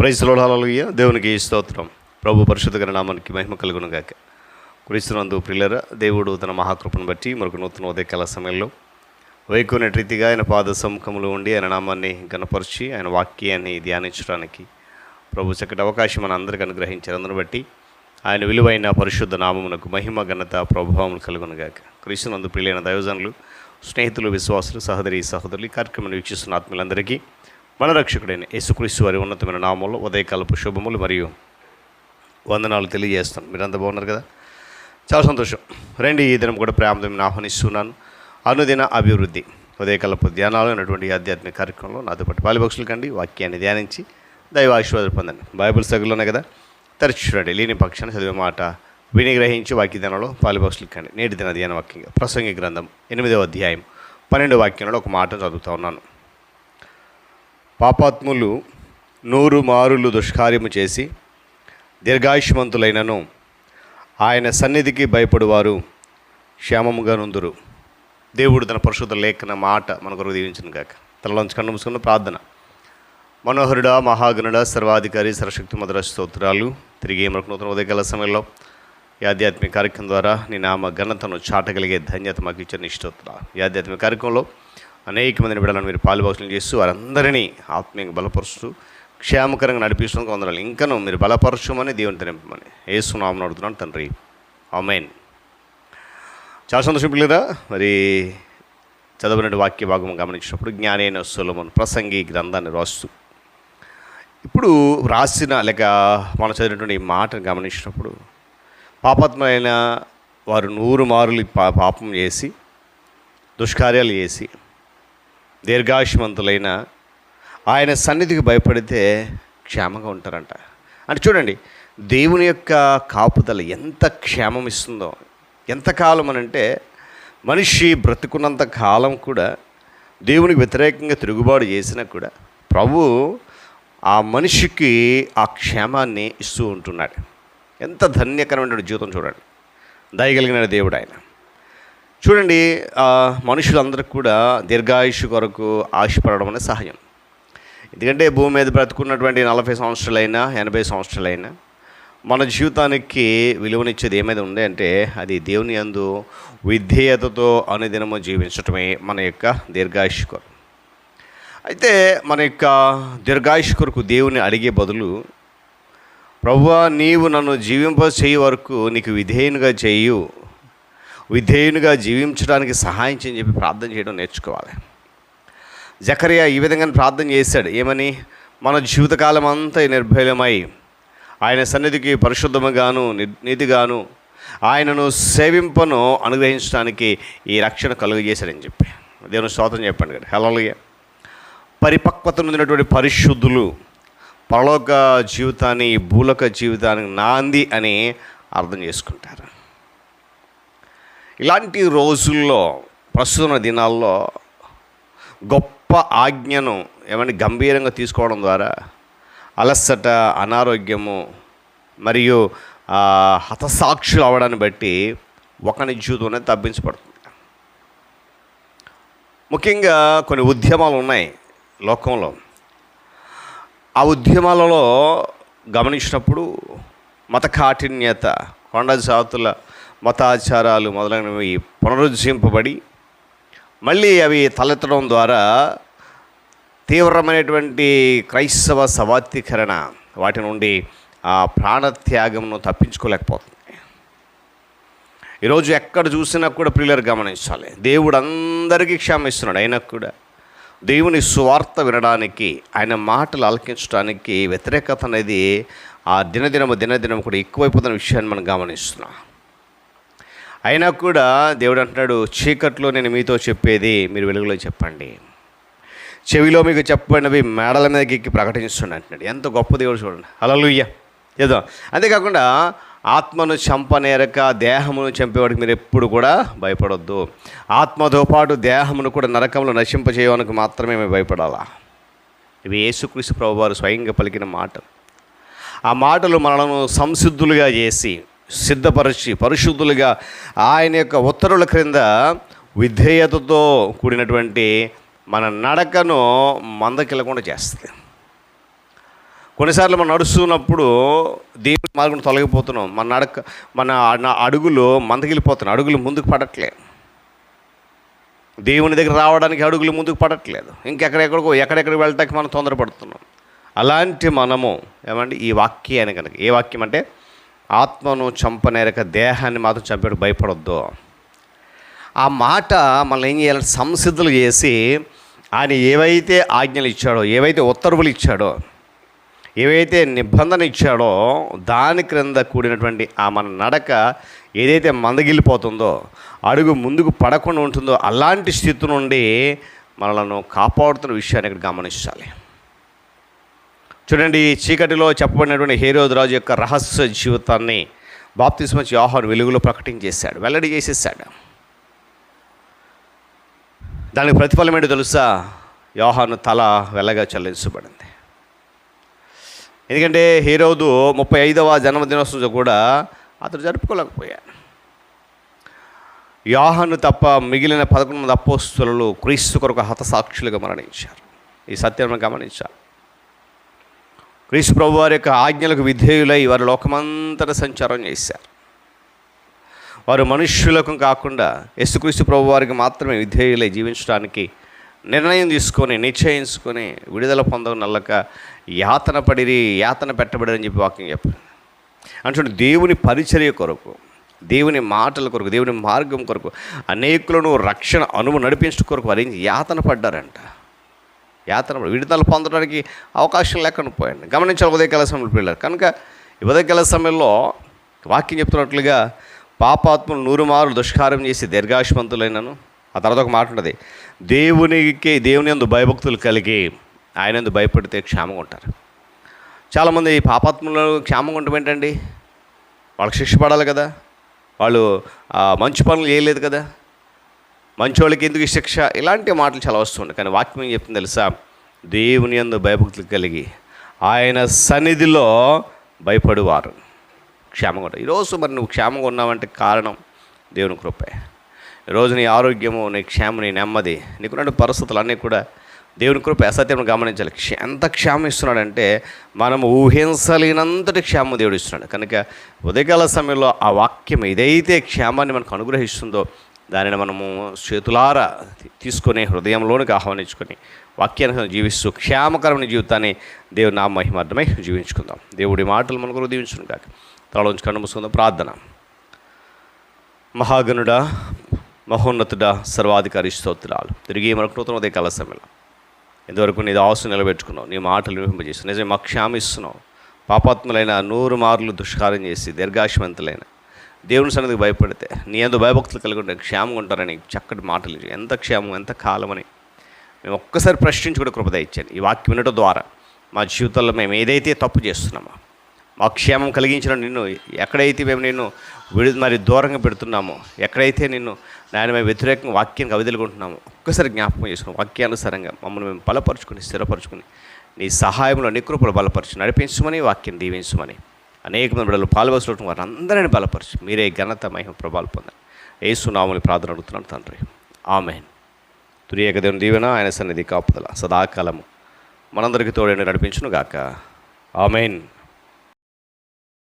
Praise లోడాలయ్య దేవునికి స్తోత్రం. ప్రభు పరిశుద్ధ నామానికి మహిమ కలుగును గాక క్రీస్తునందు ప్రిల్లర దేవుడు తన మహాకృపను బట్టి మరొక నూతన ఉదయకాల సమయంలో వైకునే రీతిగా ఆయన పాద సముఖంలో ఉండి ఆయన నామాన్ని గణపరిచి ఆయన వాక్యాన్ని ధ్యానించడానికి ప్రభు చక్కటి అవకాశం మన అందరికీ అనుగ్రహించారు బట్టి ఆయన విలువైన పరిశుద్ధ నామమునకు మహిమ ఘనత ప్రభావములు కలుగునుగాక. క్రీస్తునందు ప్రియులైన దయోజనులు స్నేహితులు విశ్వాసులు సహోదరి సహోదరులు ఈ కార్యక్రమాన్ని వీక్షిస్తున్న ఆత్మీయులందరికీ మన రక్షకుడైన యేసుక్రీస్తు వారి ఉన్నతమైన నామంలో ఉదయకాలపు శుభములు మరియు వందనాలు తెలియజేస్తాను. మీరంతా బాగున్నారు కదా? చాలా సంతోషం. రండి ఈ దినం కూడా ప్రేమతో ఆహ్వానిస్తున్నాను. అనుదిన అభివృద్ధి ఉదయకాలపు ధ్యానాలు అనేటువంటి ఆధ్యాత్మిక కార్యక్రమంలో నాతో పాటు బాలిపక్షులు కండి వాక్యాన్ని ధ్యానించి దైవ ఆశీర్వాదాలు పొందండి. బైబిల్ సగులోనే కదా? తరచుడండి లేని పక్షాన్ని చదివే మాట విని గ్రహించి వాక్య ధ్యానంలో పాలిపక్షులు కండి. నేటి దిన ధ్యాన వాక్యంగా ప్రసంగి గ్రంథం ఎనిమిదవ అధ్యాయం పన్నెండు వాక్యంలో ఒక మాట చదువుతా ఉన్నాను. పాపాత్ములు నూరు మారులు దుష్కార్యము చేసి దీర్ఘాయుష్మంతులైనను ఆయన సన్నిధికి భయపడువారు క్షేమముగా నుందురు. దేవుడు తన పరిశుద్ధ లేఖన మాట మన కొరకు దీవించిన కాక తనలోంచి కన్ను ప్రార్థన. మనోహరుడా మహాగణుడ సర్వాధికారి సరశక్తి మధుర స్తోత్రాలు తిరిగి మనకు నూతన ఉదయకాల సమయంలో ఈ ఆధ్యాత్మిక కార్యక్రమం ద్వారా నీ నామ ఘనతను చాటగలిగే ధన్యత మాకు ఇచ్చిన ఇష్టోత్తర ఈ ఆధ్యాత్మిక కార్యక్రమంలో అనేక మందిని బిడ్డలను మీరు పాలుభాషలు చేస్తూ వారందరినీ ఆత్మీయంగా బలపరుస్తూ క్షేమకరంగా నడిపిస్తున్న వందనాలు ఇంకను మీరు బలపరచమని దేవుని నింపమని ఏసునామని అడుగుతున్నాను తండ్రి. ఆమెన్. చాలా సంతోషం లేదా మరి చదవనటువంటి వాక్య భాగం గమనించినప్పుడు జ్ఞానైన సులభం ప్రసంగి గ్రంథాన్ని రాస్తూ. ఇప్పుడు రాసిన లేక మనం చదివినటువంటి ఈ మాటను గమనించినప్పుడు పాపాత్మైన వారు నూరు మారులు పా పాపం చేసి దుష్కార్యాలు చేసి దీర్ఘాయుష్మంతులైన ఆయన సన్నిధికి భయపడితే క్షేమంగా ఉంటారంట. అంటే చూడండి దేవుని యొక్క కాపుదల ఎంత క్షేమం ఇస్తుందో ఎంతకాలం అని అంటే మనిషి బ్రతుకున్నంత కాలం కూడా దేవునికి వ్యతిరేకంగా తిరుగుబాటు చేసినా కూడా ప్రభు ఆ మనిషికి ఆ క్షేమాన్ని ఇస్తూ ఉంటున్నాడు. ఎంత ధన్యకరమైన జీవితం చూడండి. దయగలిగిన దేవుడు ఆయన. చూడండి మనుషులందరికీ కూడా దీర్ఘాయుష్ కొరకు ఆశపడడం అనేది సహజం. ఎందుకంటే భూమి మీద బ్రతుకున్నటువంటి నలభై సంవత్సరాలైనా ఎనభై సంవత్సరాలైనా మన జీవితానికి విలువనిచ్చేది ఏమైనా ఉంది అంటే అది దేవుని యందు విధేయతతో అనుదినము జీవించటమే మన యొక్క దీర్ఘాయుష్ కొరకు. అయితే మన యొక్క దీర్ఘాయుష్ కొరకు దేవుని అడిగే బదులు ప్రభువా నీవు నన్ను జీవింప చేయి వరకు నీకు విధేయునిగా చేయు. విధేయునిగా జీవించడానికి సహాయం చేయని చెప్పి ప్రార్థన చేయడం నేర్చుకోవాలి. జకరియా ఈ విధంగా ప్రార్థన చేశాడు. ఏమని? మన జీవితకాలం అంతా నిర్భయమై ఆయన సన్నిధికి పరిశుద్ధముగాను ని- నీతిగాను ఆయనను సేవింపను అనుగ్రహించడానికి ఈ రక్షణ కలుగజేశాడని చెప్పి. దేవుని స్తోత్రం చెప్పండి కదా హలోయ పరిపక్వత నొందినటువంటి పరిశుద్ధులు పరలోక జీవితాన్ని భూలోక జీవితానికి నాంది అని అర్థం చేసుకుంటారు. ఇలాంటి రోజుల్లో ప్రస్తుత దినాల్లో గొప్ప ఆజ్ఞను ఏమని గంభీరంగా తీసుకోవడం ద్వారా అలసట అనారోగ్యము మరియు హతసాక్షులు అవడాన్ని బట్టి ఒకని జీవితంలో తప్పించబడుతుంది. ముఖ్యంగా కొన్ని ఉద్యమాలు ఉన్నాయి లోకంలో. ఆ ఉద్యమాలలో గమనించినప్పుడు మత కాఠిన్యత కొండ జాతుల మతాచారాలు మొదలైనవి పునరుజ్జింపబడి మళ్ళీ అవి తలెత్తడం ద్వారా తీవ్రమైనటువంటి క్రైస్తవ సవాత్యీకరణ వాటి నుండి ఆ ప్రాణత్యాగంను తప్పించుకోలేకపోతుంది. ఈరోజు ఎక్కడ చూసినా కూడా ప్రియులర్ గమనించాలి. దేవుడు అందరికీ క్షమిస్తున్నాడు. అయినా కూడా దేవుని సువార్త వినడానికి ఆయన మాటలు ఆలకించడానికి వ్యతిరేకత అనేది ఆ దినదినము దినదినము కూడా ఎక్కువైపోతున్న విషయాన్ని మనం గమనిస్తున్నాం. అయినా కూడా దేవుడు అంటున్నాడు చీకట్లో నేను మీతో చెప్పేది మీరు వెలుగులో చెప్పండి. చెవిలో మీకు చెప్పబడినవి మేడల మీదకి ఎక్కి ప్రకటించండి అంటున్నాడు. ఎంత గొప్ప దేవుడు చూడండి. అలలుయ్య ఏదో. అంతేకాకుండా ఆత్మను చంపనేరక దేహమును చంపేవాడికి మీరు ఎప్పుడు కూడా భయపడొద్దు. ఆత్మతో పాటు దేహమును కూడా నరకంలో నశింపజేయడానికి మాత్రమే మేము భయపడాలా? ఇవి యేసుక్రీస్తు ప్రభువారు స్వయంగా పలికిన మాట ఆ మాటలు మనలను సంసిద్ధులుగా చేసి సిద్ధపరిచి పరిశుద్ధులుగా ఆయన యొక్క ఉత్తర్వుల క్రింద విధేయతతో కూడినటువంటి మన నడకను మందకిల్లకుండా చేస్తుంది. కొన్నిసార్లు మనం నడుస్తున్నప్పుడు దేవుని మార్గం తొలగిపోతున్నాం. మన నడక మన అడుగులు మందగిలిపోతున్నాయి అడుగులు ముందుకు పడట్లే దేవుని దగ్గర రావడానికి అడుగులు ముందుకు పడట్లేదు. ఇంకెక్కడెక్కడికో ఎక్కడెక్కడికి వెళ్ళటానికి మనం తొందరపడుతున్నాం. అలాంటి మనము ఏమండి? ఈ వాక్యాన్ని కనుక ఏ వాక్యం అంటే ఆత్మను చంపనేరక దేహాన్ని మాత్రం చంపేట భయపడొద్దు. ఆ మాట మనం ఏం చేయాలంటే సంసిద్ధులు చేసి ఆయన ఏవైతే ఆజ్ఞలు ఇచ్చాడో ఏవైతే ఉత్తర్వులు ఇచ్చాడో ఏవైతే నిబంధన ఇచ్చాడో దాని క్రింద కూడినటువంటి ఆ మన నడక ఏదైతే మందగిల్లిపోతుందో అడుగు ముందుకు పడకుండా ఉంటుందో అలాంటి స్థితి నుండి మనలను కాపాడుతున్న విషయాన్ని ఇక్కడ గమనించాలి. చూడండి చీకటిలో చెప్పబడినటువంటి హేరోద్ రాజు యొక్క రహస్య జీవితాన్ని బాప్తిస్మచ్ యోహాను వెలుగులో ప్రకటించేశాడు వెల్లడి చేసేసాడు దానికి ప్రతిఫలం ఏంటో తెలుసా? యోహాను తల వెల్లగా చెల్లించబడింది. ఎందుకంటే హీరోదు ముప్పై ఐదవ జన్మదినోత్సవం కూడా అతడు జరుపుకోలేకపోయాడు. యోహాను తప్ప మిగిలిన పదకొండు మంది అపోస్తులు క్రీస్తు కొరకు హతసాక్షులుగా మరణించారు. ఈ సత్యాన్ని గమనించారు గమనించాలి. క్రీస్తు ప్రభు వారి యొక్క ఆజ్ఞలకు విధేయులై వారు లోకమంతట సంచారం చేశారు. వారు మనుష్యులకు కాకుండా యేసుక్రీస్తు ప్రభు వారికి మాత్రమే విధేయులై జీవించడానికి నిర్ణయం తీసుకొని నిశ్చయించుకొని విడుదల పొందనల్లక యాతన పడిరి యాతన పెట్టబడి అని చెప్పి వాక్యం చెప్పింది అంటే దేవుని పరిచర్య కొరకు దేవుని మాటల కొరకు దేవుని మార్గం కొరకు అనేకులను రక్షణ అనువు నడిపించడం కొరకు వారు యాతన పడ్డారంట. యాతన విడుదల పొందడానికి అవకాశం లేకుండా పోయండి. గమనించాలి ఉదయకాల సమయంలో పిల్లలు. కనుక ఈ ఉదయకాల సమయంలో వాక్యం చెప్తున్నట్లుగా పాపాత్మలు నూరుమారులు దుష్కారం చేసి దీర్ఘాశవంతులైనను ఆ తర్వాత ఒక మాట ఉంటుంది. దేవునికి దేవుని యందు భయభక్తులు కలిగి ఆయన ఎందు భయపడితే క్షేమంగా ఉంటారు. చాలామంది పాపాత్మలు క్షేమంగా ఉండటం ఏంటండి? వాళ్ళకి శిక్ష పడాలి కదా? వాళ్ళు మంచి పనులు చేయలేదు కదా? మంచోళ్ళకి ఎందుకు శిక్ష? ఇలాంటి మాటలు చాలా వస్తుంటాయి కానీ వాక్యం ఏం చెప్తుంది తెలుసా? దేవుని అందు భయభక్తులు కలిగి ఆయన సన్నిధిలో భయపడేవారు. క్షేమంగా ఉంటారు ఈరోజు మరి నువ్వు క్షేమంగా ఉన్నావంటే కారణం దేవుని కృపే. ఈరోజు నీ ఆరోగ్యము నీ క్షేమం నీ నెమ్మది నీకున్న పరిస్థితులు అన్నీ కూడా దేవుని కృప అసత్యం గమనించాలి. ఎంత క్షేమం ఇస్తున్నాడంటే మనం ఊహించలేనంతటి క్షేమం దేవుడు ఇస్తున్నాడు. కనుక ఉదయకాల సమయంలో ఆ వాక్యం ఏదైతే క్షేమాన్ని మనకు అనుగ్రహిస్తుందో దానిని మనము చేతులారా తీసుకుని తీసుకొని హృదయంలోనికి ఆహ్వానించుకొని వాక్యాన్ని జీవిస్తూ క్షేమకరమైన జీవితాన్ని దేవుని నా మహిమార్థమై జీవించుకుందాం. దేవుడి మాటలు మనకు దీవించును కాక తలలోంచి కన్ను మూసుకుందాం ప్రార్థన. మహాగనుడ మహోన్నతుడా సర్వాధికారి స్తోత్రాలు. తిరిగి మనకు నూతన ఉదయ కాల సమయంలో. ఇంతవరకు నీ ఆశ నిలబెట్టుకున్నావు. నీ మాటలు వినిపింపజేసి నిజమే మాకు క్షామిస్తున్నావు. పాపాత్ములైన నూరు మార్లు దుష్కారం చేసి దీర్ఘాశవంతులైన దేవుని సన్నిధికి భయపడితే నీ ఎందు భయభక్తులు కలిగి ఉంటే క్షేమంగా ఉంటారని చక్కటి మాటలు ఎంత క్షేమం ఎంత కాలమని. మేము ఒక్కసారి ప్రశ్నించుకుంటే కృపద ఇచ్చాను ఈ వాక్యం వినడం ద్వారా మా జీవితంలో మేము ఏదైతే తప్పు చేస్తున్నామో మా క్షేమం కలిగించిన నిన్ను ఎక్కడైతే మేము నిన్ను విడి మరి దూరంగా పెడుతున్నామో ఎక్కడైతే నిన్ను నాయన మేము వ్యతిరేకంగా వాక్యానికి అవదిలుకుంటున్నామో ఒక్కసారి జ్ఞాపకం చేసుకుని వాక్యానుసారంగా మమ్మల్ని మేము బలపరుచుకుని స్థిరపరుచుకుని నీ సహాయంలో నికృపలు బలపరచు నడిపించమని వాక్యం దీవించమని అనేక మంది బిడ్డలు పాల్గొనడం వారిని అందరినీ బలపరచు మీరే ఘనత మహిమ ప్రభావాలు పొందండి. ఏసునామని ప్రార్థన అడుగుతున్నాను తండ్రి. ఆమెన్. తురియక దేవుని దీవెన ఆయన సన్నిధి కాపుదల. సదాకాలము మనందరికీ తోడని నడిపించును గాక ఆమెన్.